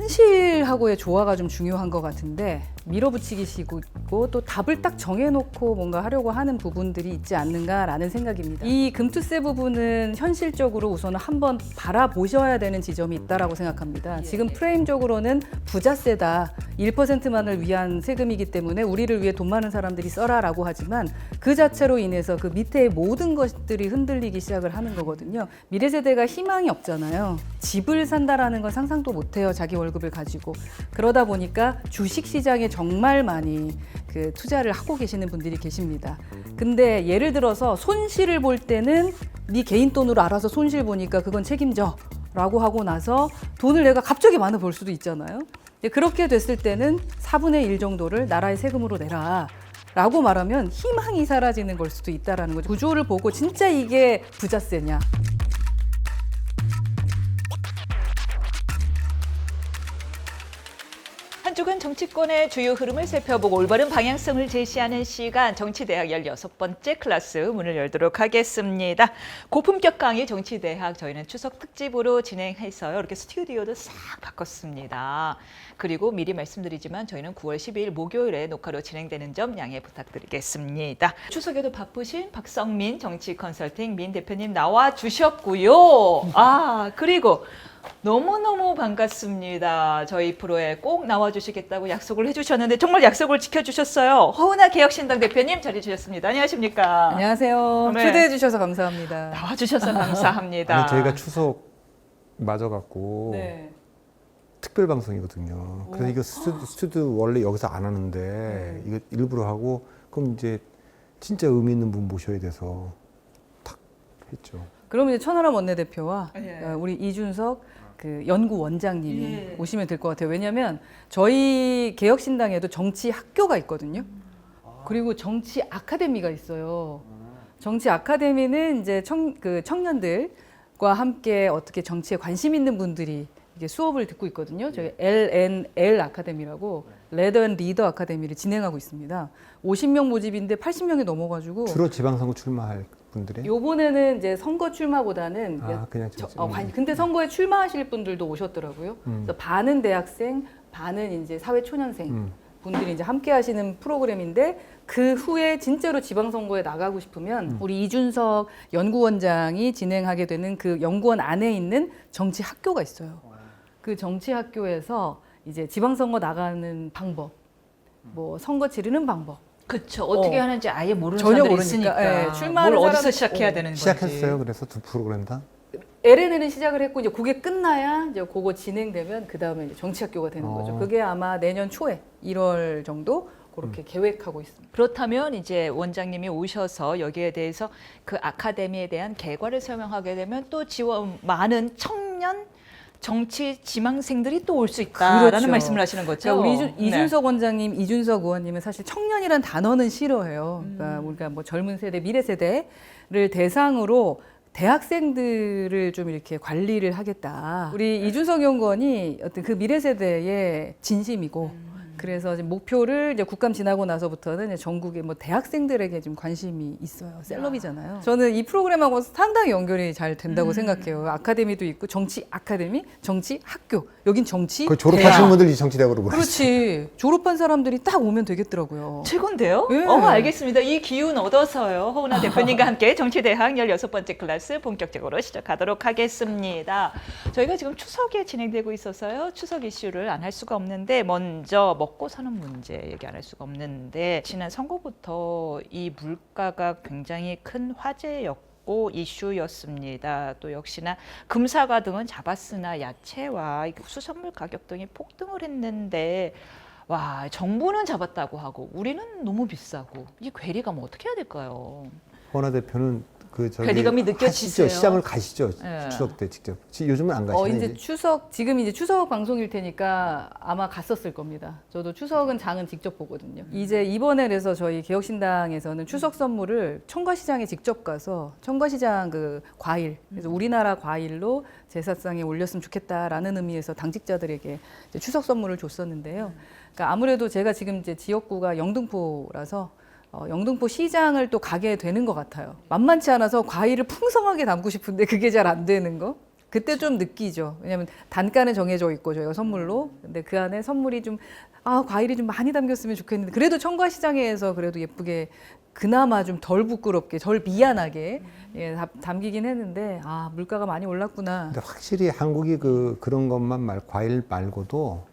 현실하고의 조화가 좀 중요한 것 같은데 밀어붙이기시고 또 답을 딱 정해놓고 뭔가 하려고 하는 부분들이 있지 않는가라는 생각입니다. 이 금투세 부분은 현실적으로 우선은 한번 바라보셔야 되는 지점이 있다라고 생각합니다. 지금 프레임적으로는 부자세다 1%만을 위한 세금이기 때문에 우리를 위해 돈 많은 사람들이 써라라고 하지만 그 자체로 인해서 그 밑에 모든 것들이 흔들리기 시작을 하는 거거든요. 미래 세대가 희망이 없잖아요. 집을 산다라는 건 상상도 못해요. 자기 월 급을 가지고 그러다 보니까 주식 시장에 정말 많이 그 투자를 하고 계시는 분들이 계십니다. 근데 예를 들어서 손실을 볼 때는 네 개인 돈으로 알아서 손실 보니까 그건 책임져. 라고 하고 나서 돈을 내가 갑자기 많이 벌 수도 있잖아요. 그렇게 됐을 때는 4분의 1 정도를 나라의 세금으로 내라. 라고 말하면 희망이 사라지는 걸 수도 있다라는 거죠. 구조를 보고 진짜 이게 부자세냐. 한 주간 정치권의 주요 흐름을 살펴보고 올바른 방향성을 제시하는 시간 정치대학 16번째 클래스 문을 열도록 하겠습니다. 고품격 강의 정치대학 저희는 추석 특집으로 진행해서요. 이렇게 스튜디오도 싹 바꿨습니다. 그리고 미리 말씀드리지만 저희는 9월 12일 목요일에 녹화로 진행되는 점 양해 부탁드리겠습니다. 추석에도 바쁘신 박성민 정치 컨설팅 민 대표님 나와 주셨고요. 아, 그리고 너무너무 반갑습니다. 저희 프로에 꼭 나와주시겠다고 약속을 해주셨는데 정말 약속을 지켜주셨어요. 허은하 개혁신당 대표님 자리해 주셨습니다. 안녕하십니까? 안녕하세요. 네. 초대해 주셔서 감사합니다. 나와주셔서 감사합니다. 아니 저희가 추석 맞아 갖고 네. 특별 방송이거든요. 그래서 이거 스튜드, 스튜드 원래 여기서 안 하는데 이거 일부러 하고 그럼 이제 진짜 의미 있는 분 모셔야 돼서 탁 했죠. 그러면 이제 천하람 원내대표와 예. 어, 우리 이준석 그 연구 원장님이 예. 오시면 될 것 같아요. 왜냐하면 저희 개혁신당에도 정치 학교가 있거든요. 그리고 정치 아카데미가 있어요. 정치 아카데미는 이제 청, 그 청년들과 함께 어떻게 정치에 관심 있는 분들이 이게 수업을 듣고 있거든요. 저희 LNL 아카데미라고 레더 앤 리더 아카데미를 진행하고 있습니다. 50명 모집인데 80명이 넘어가지고 주로 지방선거 출마할 분들이 요번에는 이제 선거 출마보다는 아 그냥 저, 어, 관- 근데 선거에 출마하실 분들도 오셨더라고요. 음. 그래서 반은 대학생, 반은 이제 사회 초년생 음. 분들이 이제 함께 하시는 프로그램인데 그 후에 진짜로 지방선거에 나가고 싶으면 음. 우리 이준석 연구원장이 진행하게 되는 그 연구원 안에 있는 정치 학교가 있어요. 그 정치 학교에서 이제 지방선거 나가는 방법, 뭐 선거 치르는 방법, 그쵸. 어떻게 어. 하는지 아예 모르는 전혀 사람들이 모르니까, 있으니까. 예, 출마하는 뭘 어디서 사람- 시작해야 어. 되는 건지. 시작했어요. 그래서 두 프로그램 다. LNL은 시작을 했고 이제 그게 끝나야 이제 그거 진행되면 그 다음에 이제 정치학교가 되는 어. 거죠. 그게 아마 내년 초에 1월 정도 그렇게 계획하고 있습니다. 그렇다면 이제 원장님이 오셔서 여기에 대해서 그 아카데미에 대한 개괄을 설명하게 되면 또 지원 많은 청년 정치 지망생들이 또 올 수 있다라는 그렇죠. 말씀을 하시는 거죠. 자, 우리 이준, 네. 이준석 원장님, 이준석 의원님은 사실 청년이란 단어는 싫어해요. 음. 그러니까 우리가 뭐 젊은 세대, 미래 세대를 대상으로 대학생들을 좀 이렇게 관리를 하겠다. 우리 이준석 연구원이 어떤 그 미래 세대의 진심이고 음. 그래서 이제 목표를 이제 국감 지나고 나서부터는 이제 전국의 뭐 대학생들에게 좀 관심이 있어요. 셀럽이잖아요. 저는 이 프로그램하고 상당히 연결이 잘 된다고 음. 생각해요. 아카데미도 있고 정치 아카데미, 정치 학교. 여긴 정치 그 졸업하신. 분들이 정치대학으로 보냈어요. 그렇지. 졸업한 사람들이 딱 오면 되겠더라고요. 최고인데요? 예. 어, 알겠습니다. 이 기운 얻어서요. 허은하 대표님과 함께 정치대학 16번째 클래스 본격적으로 시작하도록 하겠습니다. 저희가 지금 추석에 진행되고 있어서요. 추석 이슈를 안 할 수가 없는데 먼저 먹고 사는 문제 얘기 안 할 수가 없는데 지난 선거부터 이 물가가 굉장히 큰 화제였고 이슈였습니다. 또 역시나 금사과 등은 잡았으나 야채와 이 수산물 가격 등이 폭등을 했는데 와 정부는 잡았다고 하고 우리는 너무 비싸고 이 괴리감 어떻게 해야 될까요? 허나 대표는 그 저기 괴리감이 느껴지세요? 가시죠. 시장을 가시죠. 예. 추석 때 직접. 지- 요즘은 안 가시네. 어, 이제 이제. 추석, 지금 이제 추석 방송일 테니까 아마 갔었을 겁니다. 저도 추석은 장은 직접 보거든요. 이제 이번에 그래서 저희 개혁신당에서는 추석 선물을 청과시장에 직접 가서 청과시장 그 과일, 그래서 우리나라 과일로 제사상에 올렸으면 좋겠다라는 의미에서 당직자들에게 이제 추석 선물을 줬었는데요. 그러니까 아무래도 제가 지금 이제 지역구가 영등포라서 어, 영등포 시장을 또 가게 되는 것 같아요. 만만치 않아서 과일을 풍성하게 담고 싶은데 그게 잘 안 되는 거. 그때 좀 느끼죠. 왜냐하면 단가는 정해져 있고 저희가 선물로. 근데 그 안에 선물이 좀 아, 과일이 좀 많이 담겼으면 좋겠는데 그래도 청과 시장에서 그래도 예쁘게 그나마 좀 덜 부끄럽게, 덜 미안하게 예, 담- 담기긴 했는데 아, 물가가 많이 올랐구나. 근데 확실히 한국이 그 그런 것만 말 과일 말고도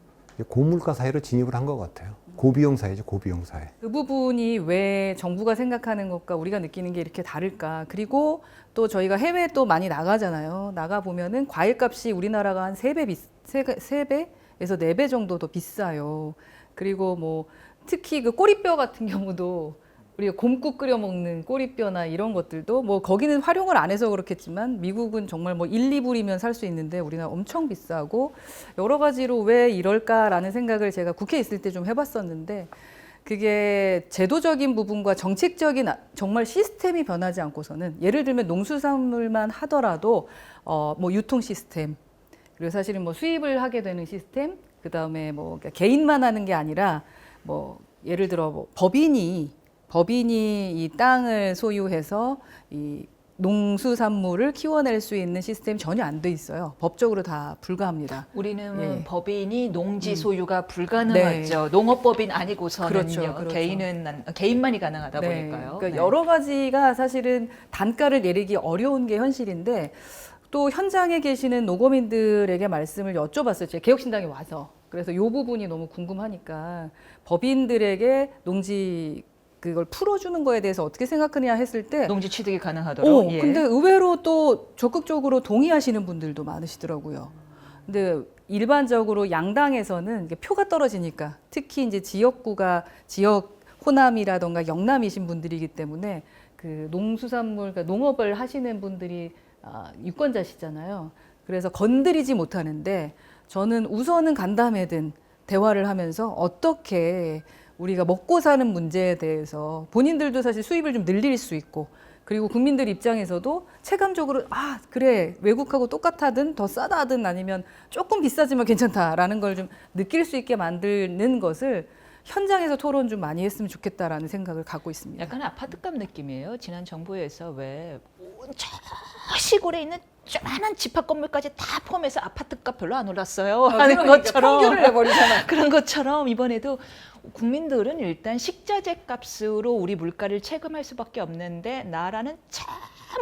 고물가 사회로 진입을 한 것 같아요. 고비용 사회죠, 고비용 사회. 그 부분이 왜 정부가 생각하는 것과 우리가 느끼는 게 이렇게 다를까? 그리고 또 저희가 해외 또 많이 나가잖아요. 나가 보면은 과일값이 우리나라가 한 세 배 비, 세, 세 배에서 네 배 정도 더 비싸요. 그리고 뭐 특히 그 꼬리뼈 같은 경우도 우리가 곰국 끓여 먹는 꼬리뼈나 이런 것들도 뭐 거기는 활용을 안 해서 그렇겠지만 미국은 정말 뭐 1, 2불이면 살 수 있는데 우리나라 엄청 비싸고 여러 가지로 왜 이럴까라는 생각을 제가 국회에 있을 때 좀 해봤었는데 그게 제도적인 부분과 정책적인 아- 정말 시스템이 변하지 않고서는 예를 들면 농수산물만 하더라도 어 뭐 유통 시스템 그리고 사실은 뭐 수입을 하게 되는 시스템 그 다음에 뭐 그러니까 개인만 하는 게 아니라 뭐 예를 들어 뭐 법인이 법인이 이 땅을 소유해서 이 농수산물을 키워낼 수 있는 시스템이 전혀 안 돼 있어요. 법적으로 다 불가합니다. 우리는 예. 법인이 농지 음. 소유가 불가능하죠. 농업법인 아니고서는요. 그렇죠, 그렇죠. 개인은 난- 개인만이 가능하다 네, 보니까요. 그러니까 네. 여러 가지가 사실은 단가를 내리기 어려운 게 현실인데 또 현장에 계시는 노고민들에게 말씀을 여쭤봤어요. 제 개혁신당에 와서. 그래서 이 부분이 너무 궁금하니까 법인들에게 농지 그걸 풀어주는 거에 대해서 어떻게 생각하느냐 했을 때 농지 취득이 가능하도록. 어, 예. 근데 의외로 또 적극적으로 동의하시는 분들도 많으시더라고요. 근데 일반적으로 양당에서는 표가 떨어지니까 특히 이제 지역구가 지역 호남이라던가 영남이신 분들이기 때문에 그 농수산물, 그러니까 농업을 하시는 분들이 아, 유권자시잖아요. 그래서 건드리지 못하는데 저는 우선은 간담회든 대화를 하면서 어떻게 우리가 먹고 사는 문제에 대해서 본인들도 사실 수입을 좀 늘릴 수 있고 그리고 국민들 입장에서도 체감적으로 아 그래 외국하고 똑같하든 더 싸다든 아니면 조금 비싸지만 괜찮다라는 걸 좀 느낄 수 있게 만드는 것을 현장에서 토론 좀 많이 했으면 좋겠다라는 생각을 갖고 있습니다. 약간 아파트값 느낌이에요. 지난 정부에서 왜 저 시골에 있는 조만한 집합 건물까지 다 포함해서 아파트값 별로 안 올랐어요. 하는 그러니까 것처럼 평균을 내버리잖아. 그런 것처럼 이번에도 국민들은 일단 식자재 값으로 우리 물가를 체감할 수밖에 없는데 나라는 참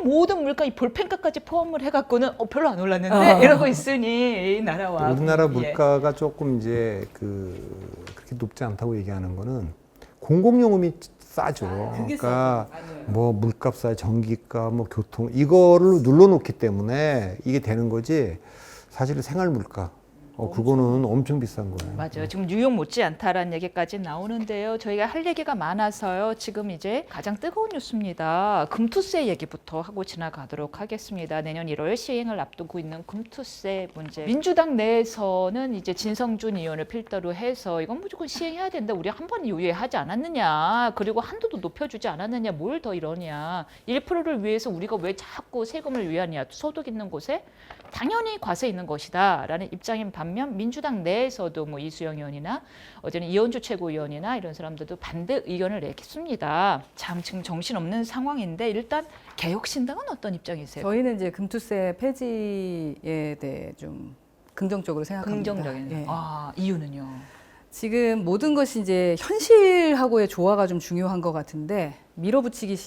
모든 물가 이 볼펜값까지 포함을 해갖고는 어, 별로 안 올랐는데 어. 이러고 있으니 이 나라와 우리나라 예. 물가가 조금 이제 그 그렇게 높지 않다고 얘기하는 거는 공공요금이 싸죠. 그게 그러니까. 뭐 물값, 전기값, 뭐 교통 이거를 눌러놓기 때문에 이게 되는 거지. 사실 생활 물가, 어 그거는 엄청 비싼 거예요. 맞아요. 지금 뉴욕 못지않다라는 얘기까지 나오는데요. 저희가 할 얘기가 많아서요. 지금 이제 가장 뜨거운 뉴스입니다. 금투세 얘기부터 하고 지나가도록 하겠습니다. 내년 1월 시행을 앞두고 있는 금투세 문제. 민주당 내에서는 이제 진성준 의원을 필두로 해서 이건 무조건 시행해야 된다. 우리 한 번 유예하지 않았느냐. 그리고 한도도 높여주지 않았느냐. 뭘 더 이러냐. 1%를 위해서 우리가 왜 자꾸 세금을 위하냐. 소득 있는 곳에 당연히 과세 있는 것이다 라는 입장인 반면 민주당 내에서도 뭐 이수영 의원이나 어제는 이현주 최고위원이나 이런 사람들도 반대 의견을 내겠습니다. 참 지금 정신 없는 상황인데 일단 개혁신당은 어떤 입장이세요? 저희는 이제 금투세 폐지에 대해 좀 긍정적으로 생각합니다. 긍정적인. 예. 아 이유는요. 지금 모든 것이 이제 현실하고의 조화가 좀 중요한 것 같은데 밀어붙이기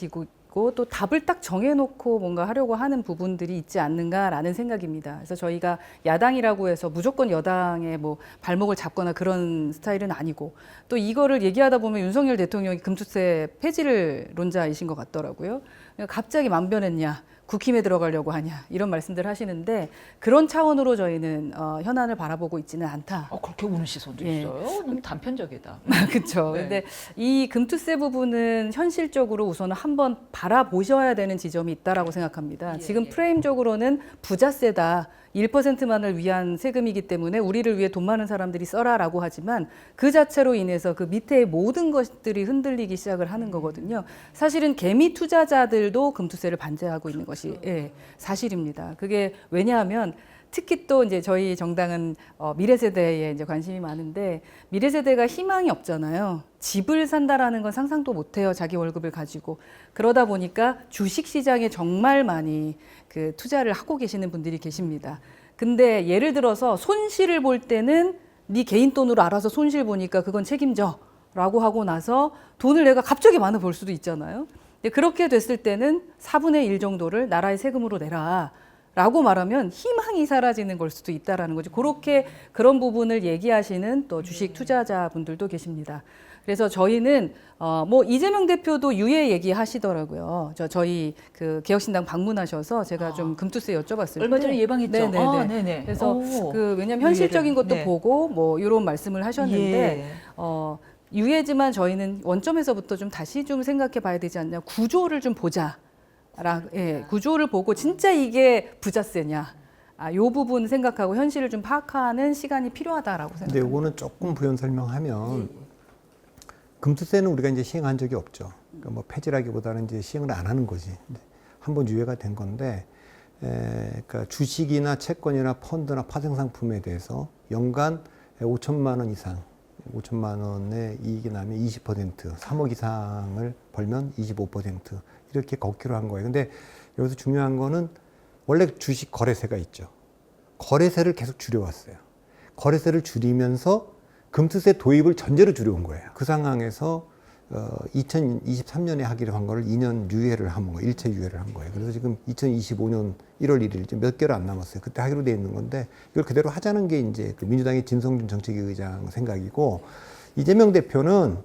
시고 또 답을 딱 정해놓고 뭔가 하려고 하는 부분들이 있지 않는가라는 생각입니다. 그래서 저희가 야당이라고 해서 무조건 여당의 뭐 발목을 잡거나 그런 스타일은 아니고 또 이거를 얘기하다 보면 윤석열 대통령이 금투세 폐지를 론자이신 것 같더라고요. 그러니까 갑자기 만변했냐, 국힘에 들어가려고 하냐 이런 말씀들 하시는데 그런 차원으로 저희는 어, 현안을 바라보고 있지는 않다. 어 그렇게 우는 시선도 예. 있어요. 너무 단편적이다. 그렇죠. 네. 근데 이 금투세 부분은 현실적으로 우선은 한번 바라보셔야 되는 지점이 있다라고 생각합니다. 예, 지금 예. 프레임적으로는 부자세다. 1%만을 위한 세금이기 때문에 우리를 위해 돈 많은 사람들이 써라라고 하지만 그 자체로 인해서 그 밑에 모든 것들이 흔들리기 시작을 하는 거거든요. 사실은 개미 투자자들도 금투세를 반대하고 있는 것이 예, 사실입니다. 그게 왜냐하면 특히 또 이제 저희 정당은 어, 미래 세대에 이제 관심이 많은데 미래 세대가 희망이 없잖아요. 집을 산다라는 건 상상도 못해요. 자기 월급을 가지고 그러다 보니까 주식 시장에 정말 많이 그 투자를 하고 계시는 분들이 계십니다. 근데 예를 들어서 손실을 볼 때는 네 개인 돈으로 알아서 손실 보니까 그건 책임져. 라고 하고 나서 돈을 내가 갑자기 많이 벌 수도 있잖아요. 그렇게 됐을 때는 4분의 1 정도를 나라의 세금으로 내라. 라고 말하면 희망이 사라지는 걸 수도 있다라는 거죠. 그렇게 그런 부분을 얘기하시는 또 주식 투자자분들도 계십니다. 그래서 저희는 어 뭐 이재명 대표도 유예 얘기하시더라고요. 저 저희 그 개혁신당 방문하셔서 제가 좀 금투세 여쭤봤을 때 얼마 전에 예방했죠. 네네네. 아, 네네. 그래서 오. 그 왜냐면 현실적인 것도 네. 보고 뭐 이런 말씀을 하셨는데 예. 어 유예지만 저희는 원점에서부터 좀 다시 좀 생각해 봐야 되지 않냐. 구조를 좀 보자. 라, 예, 구조를 보고 진짜 이게 부자세냐. 아, 요 부분 생각하고 현실을 좀 파악하는 시간이 필요하다라고 근데 생각합니다. 요거는 조금 부연 설명하면 금투세는 우리가 이제 시행한 적이 없죠. 그러니까 뭐 폐지라기보다는 이제 시행을 안 하는 거지. 한번 유예가 된 건데, 에, 그러니까 주식이나 채권이나 펀드나 파생상품에 대해서 연간 5천만 원 이상, 5천만 원의 이익이 나면 20%, 3억 이상을 벌면 25% 이렇게 걷기로 한 거예요. 근데 여기서 중요한 거는 원래 주식 거래세가 있죠. 거래세를 계속 줄여왔어요. 거래세를 줄이면서 금투세 도입을 전제로 줄여온 거예요. 그 상황에서 어, 2023년에 하기로 한 거를 2년 유예를 한 거예요. 일체 유예를 한 거예요. 그래서 지금 2025년 1월 1일 이제 몇 개월 안 남았어요. 그때 하기로 돼 있는 건데 이걸 그대로 하자는 게 이제 그 민주당의 진성준 정책위 의장 생각이고 이재명 대표는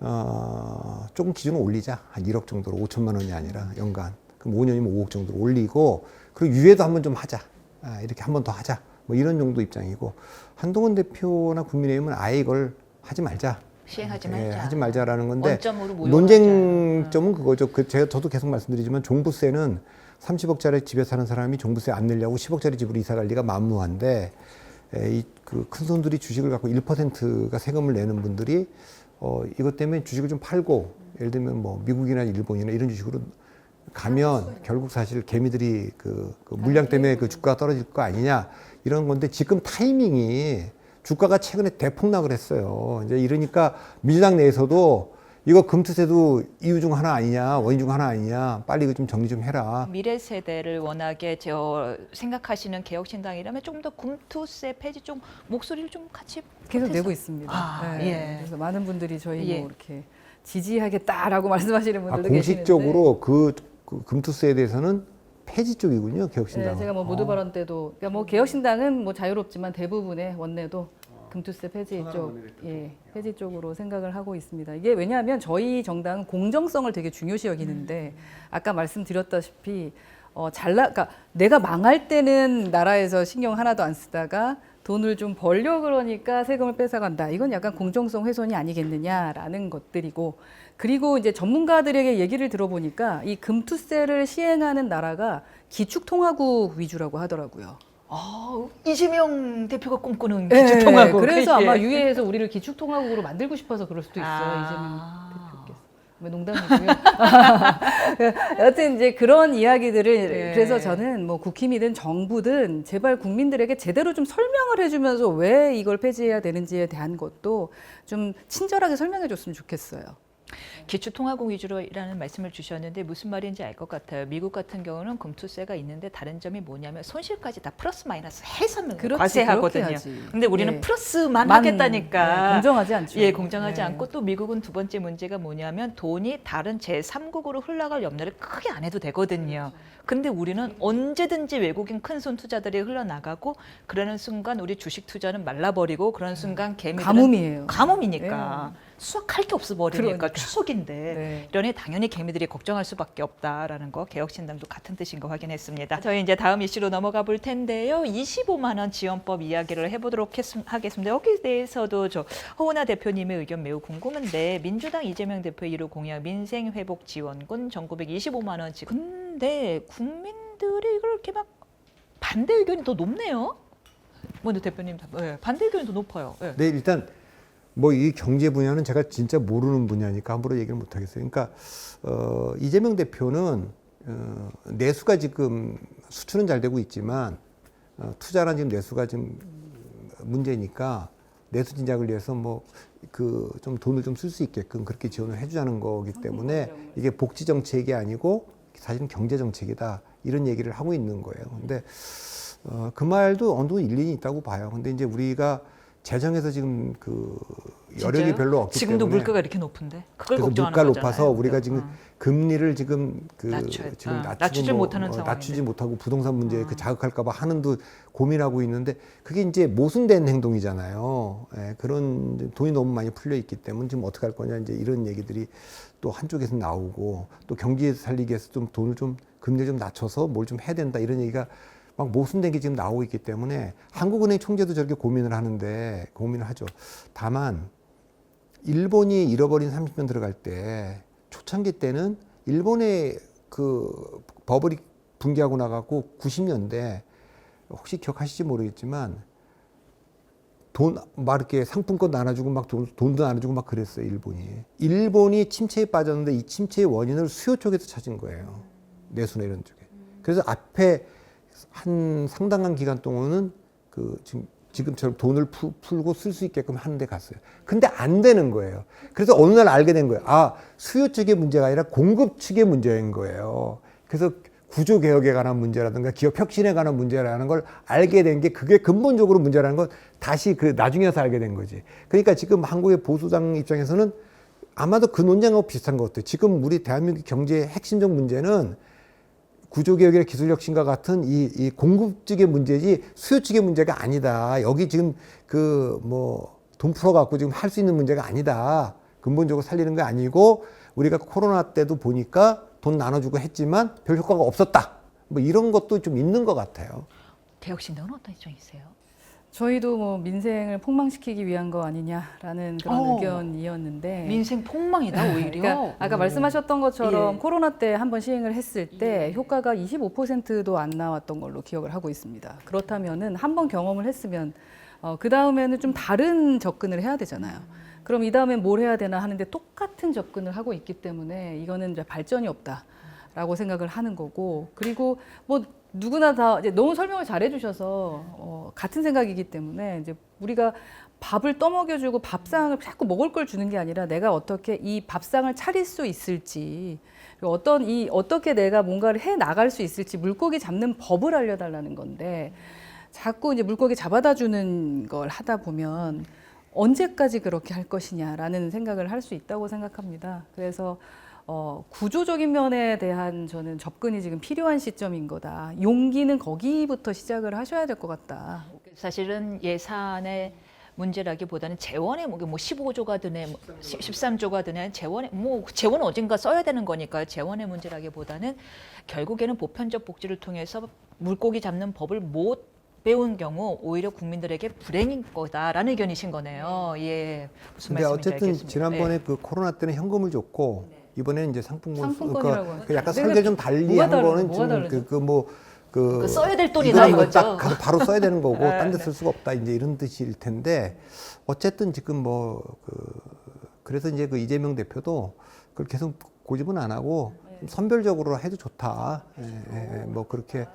어, 조금 기준을 올리자. 한 1억 정도로 5천만 원이 아니라 연간. 그럼 5년이면 5억 정도로 올리고 그리고 유예도 한번 좀 하자. 아, 이렇게 한번 더 하자. 뭐 이런 정도 입장이고 한동훈 대표나 국민의힘은 아예 이걸 하지 말자. 시행하지 예, 말자. 하지 말자라는 건데. 논쟁점은 그거죠. 그 제가 저도 계속 말씀드리지만 종부세는 30억짜리 집에 사는 사람이 종부세 안 내려고 10억짜리 집으로 이사 갈 리가 만무한데 이그 큰 손들이 주식을 갖고 1%가 세금을 내는 분들이 어 이것 때문에 주식을 좀 팔고 예를 들면 뭐 미국이나 일본이나 이런 주식으로 가면 결국 사실 개미들이 그, 그 물량 때문에 그 주가가 떨어질 거 아니냐 이런 건데 지금 타이밍이 주가가 최근에 대폭락을 했어요. 이제 이러니까 민주당 내에서도 이거 금투세도 이유 중 하나 아니냐 원인 중 하나 아니냐 빨리 이거 좀 정리 좀 해라. 미래 세대를 워낙에 저 생각하시는 개혁신당이라면 좀더 금투세 폐지 좀 목소리를 좀 같이 계속 내고 있습니다. 아, 네. 예. 그래서 많은 분들이 저희 예. 뭐 이렇게 지지하겠다라고 말씀하시는 아, 분들도 계시는데 공식적으로 그, 그 금투세에 대해서는 폐지 쪽이군요 개혁신당. 네, 제가 뭐 모두 발언 때도 그러니까 뭐 개혁신당은 뭐 자유롭지만 대부분의 원내도 금투세 폐지 쪽, 예, 폐지 쪽으로 생각을 하고 있습니다. 이게 왜냐하면 저희 정당은 공정성을 되게 중요시 여기는데 아까 말씀드렸다시피 어, 잘나, 그러니까 내가 망할 때는 나라에서 신경 하나도 안 쓰다가 돈을 좀 벌려 그러니까 세금을 뺏어간다. 이건 약간 공정성 훼손이 아니겠느냐라는 것들이고 그리고 이제 전문가들에게 얘기를 들어보니까 이 금투세를 시행하는 나라가 기축통화국 위주라고 하더라고요. 아, 이재명 대표가 꿈꾸는 네, 기초통하고 그래서 아마 유해에서 우리를 기축통화국으로 만들고 싶어서 그럴 수도 있어요. 아. 이재명 대표께서. 뭐 농담이고요. 여튼 이제 그런 이야기들을 네. 그래서 저는 뭐 국힘이든 정부든 제발 국민들에게 제대로 좀 설명을 해주면서 왜 이걸 폐지해야 되는지에 대한 것도 좀 친절하게 설명해 줬으면 좋겠어요. 기초통화국 위주로라는 말씀을 주셨는데 무슨 말인지 알 것 같아요. 미국 같은 경우는 금투세가 있는데 다른 점이 뭐냐면 손실까지 다 플러스 마이너스 해서 그렇지, 과세하거든요. 근데 우리는 예. 플러스만 만- 하겠다니까. 네, 공정하지 않죠. 예, 공정하지 네. 않고 또 미국은 두 번째 문제가 뭐냐면 돈이 다른 제3국으로 흘러갈 염려를 크게 안 해도 되거든요. 근데 우리는 언제든지 외국인 큰 손 투자들이 흘러나가고 그러는 순간 우리 주식 투자는 말라버리고 그런 순간 개미들은 가뭄이에요. 가뭄이니까 수확할 게 없어 버리니까 그러니까. 추석 인데 네. 이러니 당연히 개미들이 걱정할 수밖에 없다라는 거 개혁신당도 같은 뜻인 거 확인했습니다. 저희 이제 다음 이슈로 넘어가 볼 텐데요. 25만 원 지원법 이야기를 해보도록 했, 하겠습니다. 여기에 대해서도 저 허은하 대표님의 의견 매우 궁금한데 민주당 이재명 대표의 1호 공약 민생 회복 지원금 전국백 25만 원씩. 근데 국민들이 이걸 이렇게 막 반대 의견이 더 높네요. 먼저 대표님 네, 반대 의견이 더 높아요. 네. 네, 일단 뭐 이 경제 분야는 제가 진짜 모르는 분야니까 함부로 얘기를 못 하겠어요. 그러니까 어, 이재명 대표는 어, 내수가 지금 수출은 잘 되고 있지만 어, 투자나 지금 내수가 지금 문제니까 내수 진작을 위해서 뭐 그 좀 돈을 좀 쓸 수 있게끔 그렇게 지원을 해주자는 거기 때문에 이게 복지 정책이 아니고 사실은 경제 정책이다 이런 얘기를 하고 있는 거예요. 근데 어, 그 말도 어느 정도 일리는 있다고 봐요. 근데 이제 우리가 재정에서 지금 그 여력이 진짜요? 별로 없기 지금도 때문에 물가가 이렇게 높은데 그걸 그래서 걱정하는 물가 거잖아요. 높아서 우리가 그, 지금 어. 금리를 지금 그 낮춰- 지금 어, 낮추고 낮추질 뭐, 못하는 어, 상황인데. 낮추지 못하고 부동산 문제 어. 그 자극할까봐 하는도 고민하고 있는데 그게 이제 모순된 행동이잖아요. 예, 그런 이제 돈이 너무 많이 풀려 있기 때문에 지금 어떻게 할 거냐 이제 이런 얘기들이 또 한쪽에서 나오고 또 경기 살리기 위해서 좀 돈을 좀 금리 좀 낮춰서 뭘 좀 해야 된다 이런 얘기가 막 모순된 게 지금 나오고 있기 때문에 한국은행 총재도 저렇게 고민을 하는데 고민을 하죠. 다만 일본이 잃어버린 30년 들어갈 때 초창기 때는 일본의 그 버블이 붕괴하고 나가고 90년대 혹시 기억하실지 모르겠지만 돈 막 이렇게 상품권 나눠주고 막 돈, 돈도 나눠주고 막 그랬어요 일본이. 일본이 침체에 빠졌는데 이 침체의 원인을 수요 쪽에서 찾은 거예요. 내수나 이런 쪽에. 그래서 앞에 한 상당한 기간 동안은 그 지금 지금처럼 돈을 풀, 풀고 쓸 수 있게끔 하는 데 갔어요. 근데 안 되는 거예요. 그래서 어느 날 알게 된 거예요. 아, 수요 측의 문제가 아니라 공급 측의 문제인 거예요. 그래서 구조 개혁에 관한 문제라든가 기업 혁신에 관한 문제라는 걸 알게 된 게 그게 근본적으로 문제라는 건 다시 그 나중에 서 알게 된 거지. 그러니까 지금 한국의 보수당 입장에서는 아마도 그 논쟁하고 비슷한 것 같아요. 지금 우리 대한민국 경제의 핵심적 문제는 구조개혁이나 기술혁신과 같은 이, 이 공급 측의 문제지 수요 측의 문제가 아니다. 여기 지금 그 뭐 돈 풀어갖고 지금 할 수 있는 문제가 아니다. 근본적으로 살리는 게 아니고 우리가 코로나 때도 보니까 돈 나눠주고 했지만 별 효과가 없었다. 뭐 이런 것도 좀 있는 것 같아요. 개혁신당은 어떤 입장이세요? 저희도 뭐 민생을 폭망시키기 위한 거 아니냐라는 그런 어. 의견이었는데 민생 폭망이다 오히려. 그러니까 아까 오. 말씀하셨던 것처럼 예. 코로나 때 한번 시행을 했을 때 예. 효과가 25%도 안 나왔던 걸로 기억을 하고 있습니다. 그렇다면은 한 번 경험을 했으면 어, 그 다음에는 좀 다른 접근을 해야 되잖아요. 그럼 이 다음엔 뭘 해야 되나 하는데 똑같은 접근을 하고 있기 때문에 이거는 이제 발전이 없다라고 생각을 하는 거고 그리고 뭐 누구나 다 이제 너무 설명을 잘 해 주셔서 어, 같은 생각이기 때문에 이제 우리가 밥을 떠먹여주고 밥상을 자꾸 먹을 걸 주는 게 아니라 내가 어떻게 이 밥상을 차릴 수 있을지 어떤 이 어떻게 내가 뭔가를 해 나갈 수 있을지 물고기 잡는 법을 알려달라는 건데 자꾸 이제 물고기 잡아다 주는 걸 하다 보면 언제까지 그렇게 할 것이냐라는 생각을 할 수 있다고 생각합니다. 그래서 어, 구조적인 면에 대한 저는 접근이 지금 필요한 시점인 거다. 용기는 거기부터 시작을 하셔야 될 것 같다. 사실은 예산의 문제라기보다는 재원의 뭐 15조가 드네, 뭐 13조가 드네, 재원의 뭐 재원은 어딘가 써야 되는 거니까요. 재원의 문제라기보다는 결국에는 보편적 복지를 통해서 물고기 잡는 법을 못 배운 경우 오히려 국민들에게 불행인 거다라는 의견이신 거네요. 예, 무슨 근데 말씀인지 어쨌든 알겠습니다. 지난번에 네. 그 코로나 때는 현금을 줬고 이번에는 이제 상품권 상품권이라고 그러니까 그 약간. 설계 좀 달리 한? 거는 뭐가 다르죠? 지금 그뭐 그 그 써야 될 돈이다 이거는 이거죠. 딱 가서 바로 써야 되는 거고 네, 딴데 네. 쓸 수가 없다 이제 이런 뜻일 텐데 어쨌든 지금 뭐 그 그래서 이제 그 이재명 대표도 그걸 계속 고집은 안 하고 네. 좀 선별적으로 해도 좋다. 예, 예, 예, 뭐 그렇게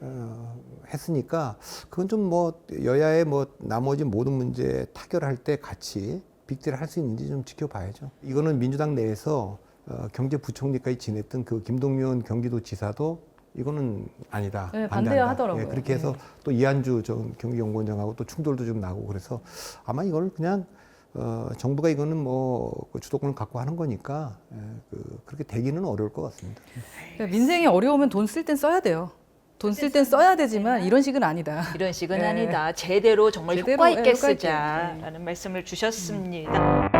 어, 했으니까 그건 좀 뭐 여야의 뭐 나머지 모든 문제 타결할 때 같이 빅딜을 할수 있는지 좀 지켜봐야죠. 이거는 민주당 내에서 어, 경제부총리까지 지냈던 그 김동연 경기도지사도 이거는 아니다. 네, 반대한다. 반대야 하더라고요. 예, 그렇게 해서 또 이한주 전 경기연구원장하고 또 충돌도 좀 나고 그래서 아마 이걸 그냥 어, 정부가 이거는 뭐그 주도권을 갖고 하는 거니까 예, 그, 그렇게 되기는 어려울 것 같습니다. 그러니까 민생이 어려우면 돈 쓸 땐 써야 돼요. 돈 쓸 땐 써야 되지만 이런 식은 아니다. 이런 식은 네. 아니다. 제대로 정말 제대로, 효과 있게 예, 효과 있게. 쓰자라는 말씀을 주셨습니다.